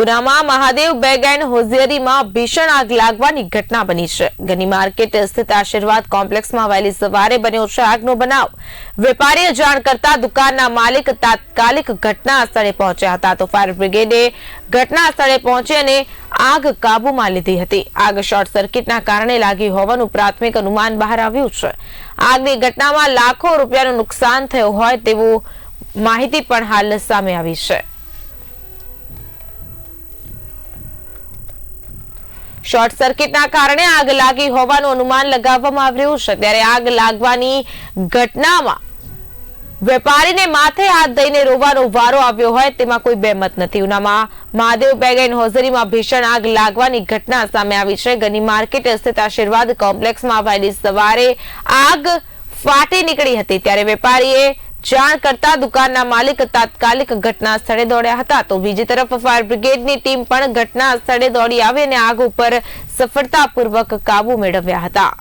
પુનામાં Mahadev bag and હોઝિયરીમાં ભીષણ આગ લાગવાની ઘટના બની છે. ગની માર્કેટ સ્થિત આશીર્વાદ કોમ્પ્લેક્સમાં વહેલી સવારે બન્યો છે આગનો બનાવ. વેપારીએ જાણ કરતા દુકાનના માલિક તાત્કાલિક ઘટના સ્થળે પહોંચ્યા હતા. તો ફાયર બ્રિગેડે ઘટના સ્થળે પહોંચી અને આગ કાબૂમાં લીધી હતી. આગ શોર્ટ સર્કિટના કારણે લાગી હોવાનું પ્રાથમિક અનુમાન બહાર આવ્યું છે. આગની ઘટનામાં લાખો રૂપિયાનું નુકસાન થયું હોય તેવું માહિતી પણ હાલ સામે આવી છે. શોર્ટ સર્કિટના કારણે આગ લાગી હોવાનું અનુમાન લગાવવામાં આવી રહ્યું છે. ત્યારે આગ લાગવાની ઘટનામાં વેપારીને માથે હાથ દઈને રોવાનો વારો આવ્યો હોય તેમાં કોઈ બેમત નથી. ઉનામાં મહાદેવ બેગ હોઝરીમાં ભીષણ આગ લાગવાની ઘટના સામે આવી છે. ગની માર્કેટ સ્થિત આશીર્વાદ કોમ્પ્લેક્સમાં વહેલી સવારે આગ ફાટી નીકળી હતી. ત્યારે વેપારીએ જાણ કરતા દુકાનના માલિક તાત્કાલિક ઘટના સ્થળે દોડ્યા હતા. તો બીજી તરફ ફાયર બ્રિગેડની ટીમ પણ ઘટના સ્થળે દોડી આવી અને આગ ઉપર સફળતાપૂર્વક કાબુ મેળવ્યા હતા.